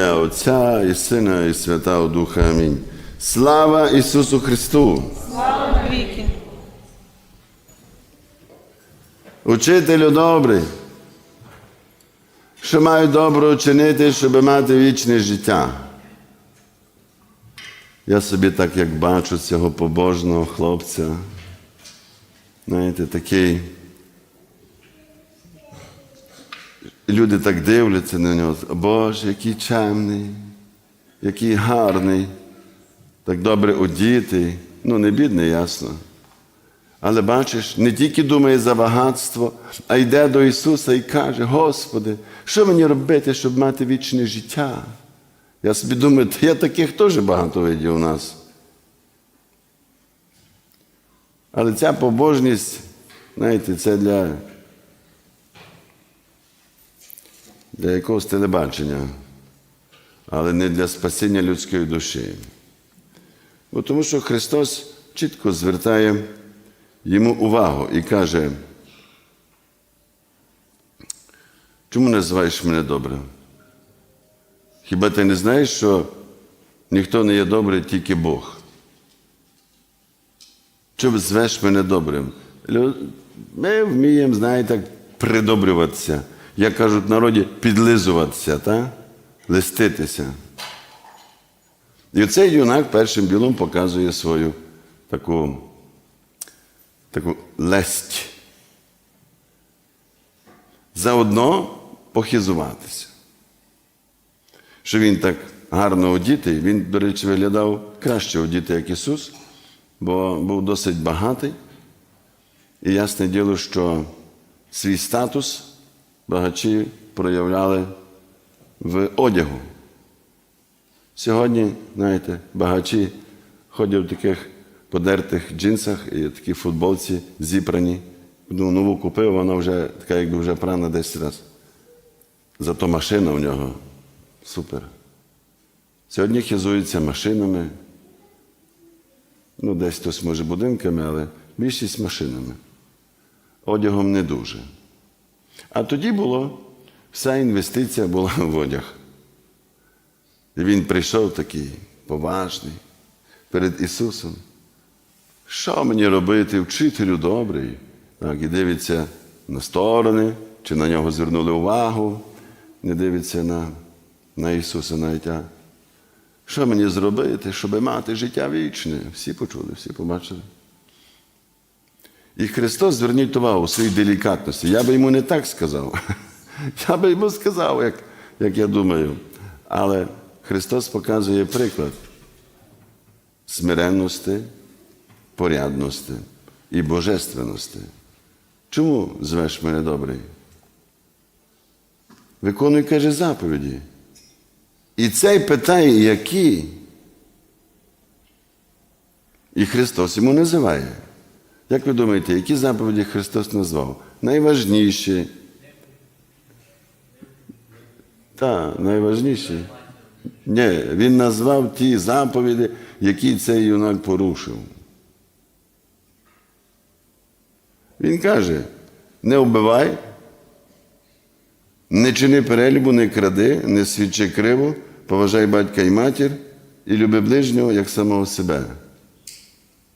ім'я Отця і Сина, і Святого Духа. Амінь. Слава Ісусу Христу! Слава навіки! Учителю добрий, що маю добро чинити, щоб мати вічне життя. Я собі так як бачу цього побожного хлопця. Знаєте, такий. Люди так дивляться на нього. Боже, який чемний, який гарний, так добре одітий. Ну, не бідний, ясно. Але бачиш, не тільки думає за багатство, а йде до Ісуса і каже: Господи, що мені робити, щоб мати вічне життя? Я собі думаю, та я таких теж багато видів у нас. Але ця побожність, знаєте, це для, для якогось телебачення, але не для спасіння людської душі. Бо тому що Христос чітко звертає йому увагу і каже, чому називаєш мене добрим? Хіба ти не знаєш, що ніхто не є добрий, тільки Бог? Чому звеш мене добрим? Ми вміємо, знаєте, придобрюватися. Як кажуть в народі, підлизуватися, та? листитися. І цей юнак першим білом показує свою таку таку лесть. Заодно похизуватися. Що він так гарно одітий, він, до речі, виглядав краще одітий, як Ісус, бо був досить багатий. І ясне діло, що свій статус багачі проявляли в одягу. Сьогодні, знаєте, багачі ходять в таких подертих джинсах і такій футболці зібрані. Ну, нову купив, вона вже така, якби вже прана 10 разів. Зато машина у нього супер. Сьогодні хизуються машинами. Ну, десь хтось може будинками, але більшість машинами. Одягом не дуже. А тоді було, вся інвестиція була в одяг. І він прийшов такий поважний перед Ісусом. Що мені робити, вчителю добрий? Так, і дивиться на сторони, чи на нього звернули увагу, не дивиться на, на Ісуса навіть. А що мені зробити, щоб мати життя вічне? Всі почули, всі побачили. І Христос, зверніть увагу у своїй делікатності. Я би йому не так сказав. Я би йому сказав, як, як я думаю. Але Христос показує приклад смиренності, порядності і божественності. Чому звеш мене добрий? Виконуй, каже, заповіді. І цей питає, які. І Христос йому називає. Як ви думаєте, які заповіді Христос назвав? Найважніші. Так, найважніші. Ні, Він назвав ті заповіді, які цей юнак порушив. Він каже: не вбивай, не чини перелюбу, не кради, не свідчи криво, поважай батька і матір і люби ближнього як самого себе.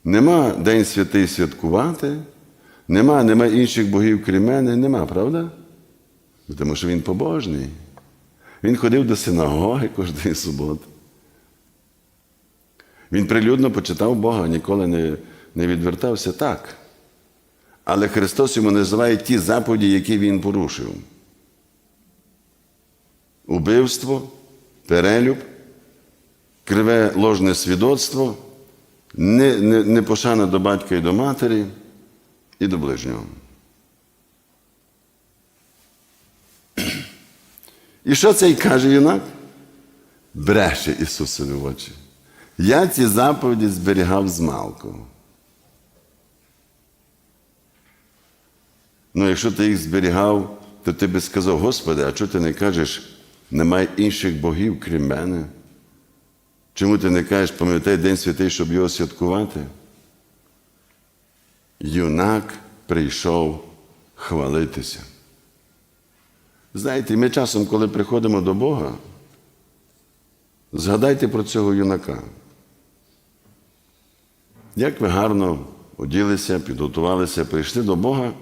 Нема День святий святкувати, нема, нема інших богів крім мене, нема, правда? Тому що він побожний. Він ходив до синагоги кожної суботи. Він прилюдно почитав Бога, ніколи не, не відвертався так. Але Христос йому називає ті заповіді, які він порушив: убивство, перелюб, криве ложне свідоцтво, не- не- непошана до батька і до матері, і до ближнього. І що цей каже юнак? Бреше Ісусові в очі. Я ці заповіді зберігав з малку. Ну, якщо ти їх зберігав, то ти би сказав, Господи, а чого ти не кажеш, немає інших богів, крім мене? Чому ти не кажеш, пам'ятай День святий, щоб його святкувати? Юнак прийшов хвалитися. Знаєте, ми часом, коли приходимо до Бога, Згадайте про цього юнака. Як ви гарно оділися, підготувалися, прийшли до Бога.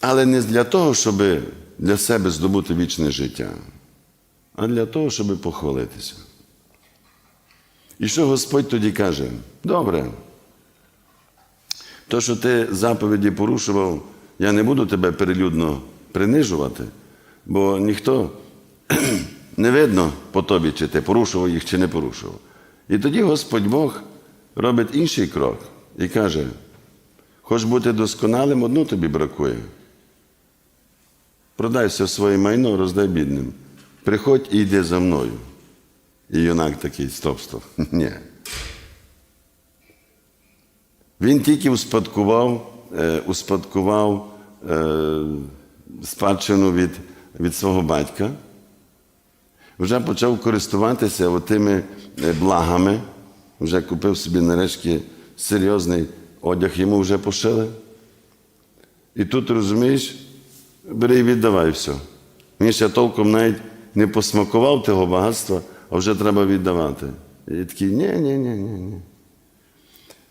Але не для того, щоб для себе здобути вічне життя, а для того, щоб похвалитися. І що Господь тоді каже? Добре, то, що ти заповіді порушував, я не буду тебе перелюдно принижувати, бо ніхто не видно по тобі, чи ти порушував їх, чи не порушував. І тоді Господь Бог робить інший крок і каже: хоч бути досконалим, одну тобі бракує. Продай все своє майно, роздай бідним. Приходь і йди за мною. І юнак такий, стоп, стоп. Ні. Він тільки успадкував, е, успадкував е, спадщину від, від свого батька, вже почав користуватися тими благами, вже купив собі нарешті серйозний одяг, йому вже пошили. І тут, розумієш, бери і віддавай все. Він ще толком навіть не посмакував того багатства, а вже треба віддавати. І такий, ні, ні, ні, ні, ні.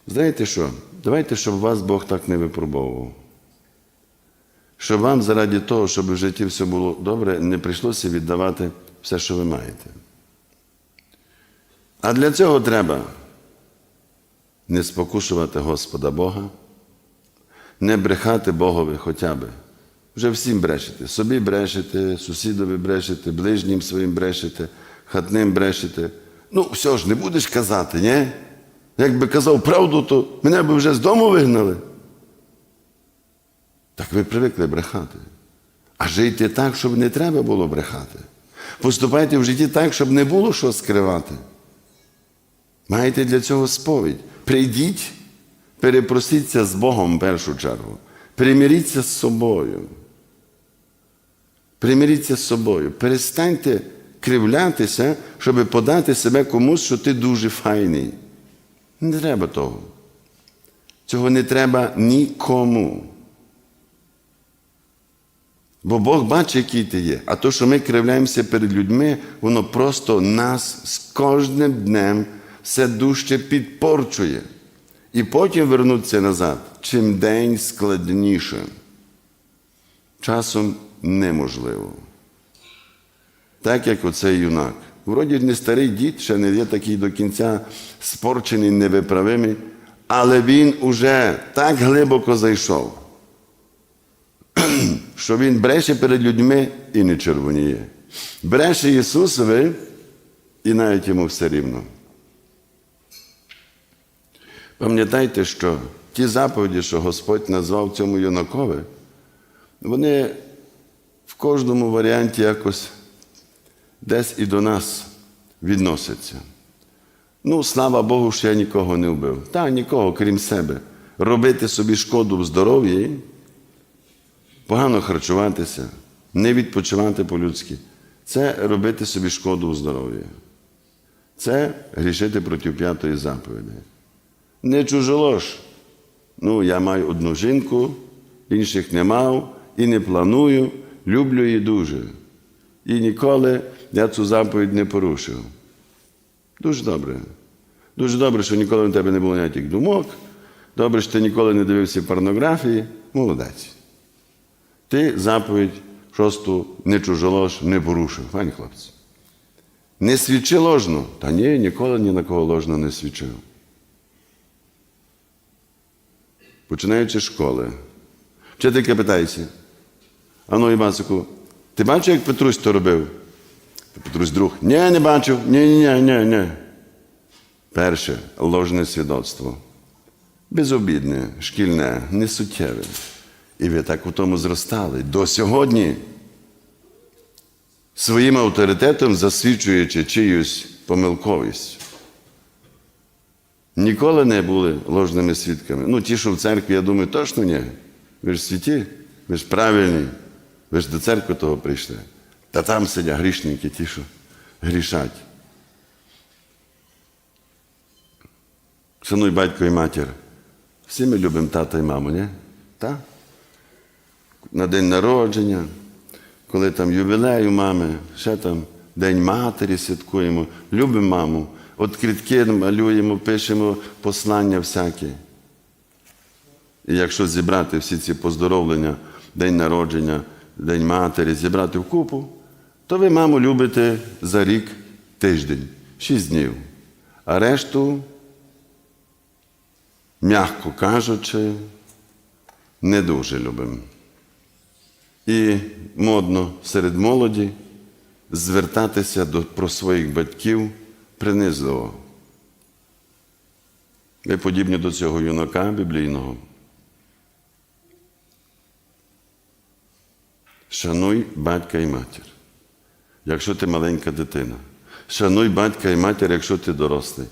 Знаєте що? Давайте, щоб вас Бог так не випробовував. Щоб вам заради того, щоб в житті все було добре, не прийшлося віддавати все, що ви маєте. А для цього треба не спокушувати Господа Бога, не брехати Богові хоча б. Вже всім брешете. Собі брешете, сусідові брешете, ближнім своїм брешете, хатним брешете. Ну, все ж, не будеш казати, ні? Якби казав правду, то мене б вже з дому вигнали. Так ви привикли брехати. А жийте так, щоб не треба було брехати. Поступайте в житті так, щоб не було що скривати. Маєте для цього сповідь. Прийдіть, перепросіться з Богом в першу чергу. Примиріться з собою. Примиріться з собою. Перестаньте кривлятися, щоб подати себе комусь, що ти дуже файний. Не треба того. Цього не треба нікому. Бо Бог бачить, який ти є. А то, що ми кривляємося перед людьми, воно просто нас з кожним днем все дужче підпорчує. І потім вернутися назад, чим день складніше. Часом неможливо. Так як оцей юнак. Вроді не старий дід, ще не є такий до кінця спорчений, невиправимий, але він уже так глибоко зайшов, що він бреше перед людьми і не червоніє. Бреше Ісусові, і навіть йому все рівно. Пам'ятайте, що ті заповіді, що Господь назвав цьому юнакові, вони кожному варіанті якось десь і до нас відносяться. Ну, слава Богу, що я нікого не вбив. Та нікого, крім себе. Робити собі шкоду в здоров'ї, погано харчуватися, не відпочивати по-людськи. Це робити собі шкоду в здоров'ї. Це грішити проти п'ятої заповіді. Не чужолож. Ну, я маю одну жінку, інших не мав і не планую, люблю її дуже. І ніколи я цю заповідь не порушив. Дуже добре. Дуже добре, що ніколи на тебе не було ніяких думок. Добре, що ти ніколи не дивився порнографії. Молодець. Ти заповідь шосту не чужолож не порушив. Пані хлопці. Не свідчи ложно. Та ні, ніколи ні на кого ложно не свідчив. Починаючи з школи. Вчителька питається, ану, Івасику, ти бачив, як Петрусь то робив? Петрусь друг. Ні, не бачив. Ні, ні, ні, ні. Перше ложне свідоцтво. Безобідне, шкільне, несуттєве. І ви так у тому зростали. До сьогодні, своїм авторитетом засвідчуючи чиюсь помилковість. Ніколи не були ложними свідками. Ну, ті, що в церкві, я думаю, точно ні. Ви ж святі, ви ж правильні, ви ж до церкви того прийшли. Та там сидять грішники, ті, що грішать. Шануй батько і матір. Всі ми любимо тата і маму, ні? Так? На день народження, коли там ювілей у мами, ще там День матері святкуємо, любимо маму. От квітки малюємо, пишемо послання всякі. І якщо зібрати всі ці поздоровлення, День народження, День матері, зібрати в купу, то ви маму любите за рік тиждень, шість днів. А решту, м'яко кажучи, не дуже любимо. І модно серед молоді звертатися до, про своїх батьків принизливо. Ви подібні до цього юнака біблійного. Шануй батька і матір, якщо ти маленька дитина. Шануй батька і матір, якщо ти дорослий.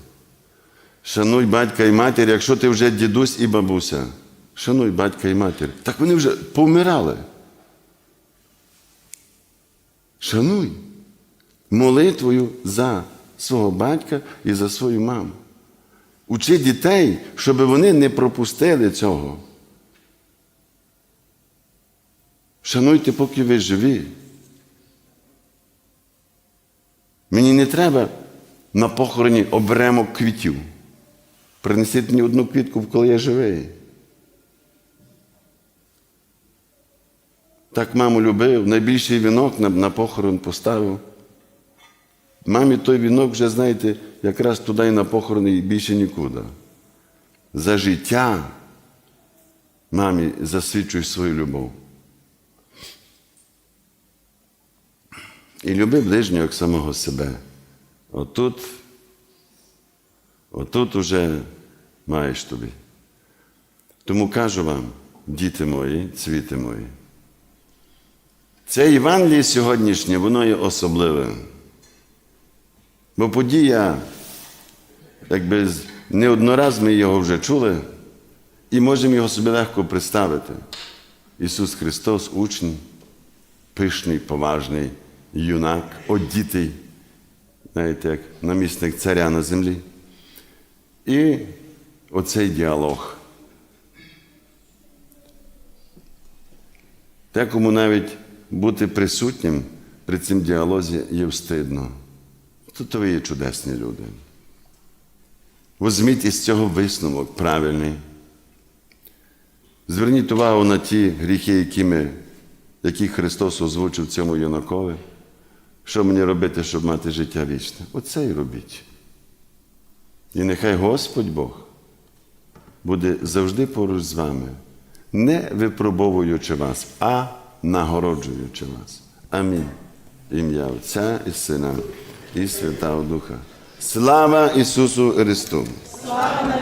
Шануй батька і матір, якщо ти вже дідусь і бабуся. Шануй батька і матір. Так вони вже повмирали. Шануй молитвою за свого батька і за свою маму. Учи дітей, щоб вони не пропустили цього. Шануйте, поки ви живі. Мені не треба на похороні обремок квітів. Принесіть мені одну квітку, коли я живий. Так маму любив, найбільший вінок на, похорон поставив. Мамі той вінок вже, знаєте, якраз туди і на похорон і більше нікуди. За життя мамі засвідчуй свою любов. І люби ближнього як самого себе. Отут, отут уже маєш тобі. Тому кажу вам, діти мої, цвіти мої. Це Євангеліє сьогоднішнє, воно є особливе. Бо подія, якби з- не однораз ми його вже чули, і можемо його собі легко представити. Ісус Христос, учень, пишний, поважний, юнак, одітий, знаєте, як намісник царя на землі. І оцей діалог. Декому навіть бути присутнім при цим діалозі є встидно. Тут ви є чудесні люди. Возьміть із цього висновок правильний. Зверніть увагу на ті гріхи, які, ми, які Христос озвучив цьому юнакові. Що мені робити, щоб мати життя вічне? Оце і робіть. І нехай Господь Бог буде завжди поруч з вами, не випробовуючи вас, а нагороджуючи вас. Амінь. Ім'я Отця і Сина і Святого Духа. Слава Ісусу Христу! Слава